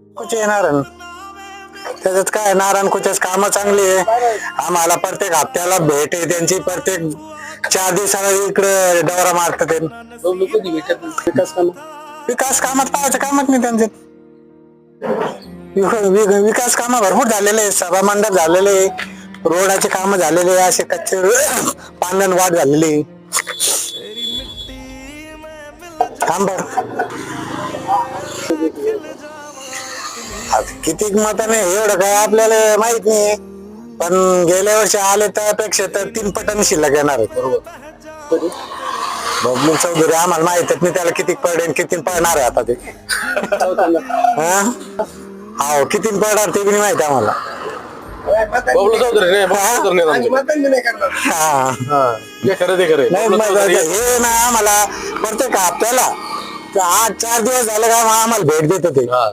कुठे येणार त्याच्यात काय नारायण कुठेच काम चांगली आहे आम्हाला प्रत्येक हप्त्याला भेट आहे त्यांची प्रत्येक चार दिवसाला इकडे दौरा मारतात ते. विकास काम विकास कामात पाहायचं कामच नाही त्यांचे विक- विक- विकास काम भरपूर झालेले आहे सभा मंडप झालेले आहे रोडाचे काम झालेले आहे असे कच्चे पांढण वाढ झालेली आहे. थांब बरं. आता किती मताने एवढं काय आपल्याला माहीत नाही. पण गेल्या वर्षी आले त्यापेक्षा तर तीन पटांनी शिल्लक येणार आहे. कधी बबलू चौधरी आम्हाला माहितच नाही त्याला किती पडेल किती पडणार आहे आता ते. हा? हो किती पडणार ते बी नाही माहिती आम्हाला. बबलू चौधरी नाही बबलू नाही आमचे. नाही हा हा, खरं ते खरं नाही बबलू मग चौधरी हे ना आम्हाला प्रत्येक हप्त्याला आठ चार दिवस झाले का आम्हाला भेट देत ते. हा.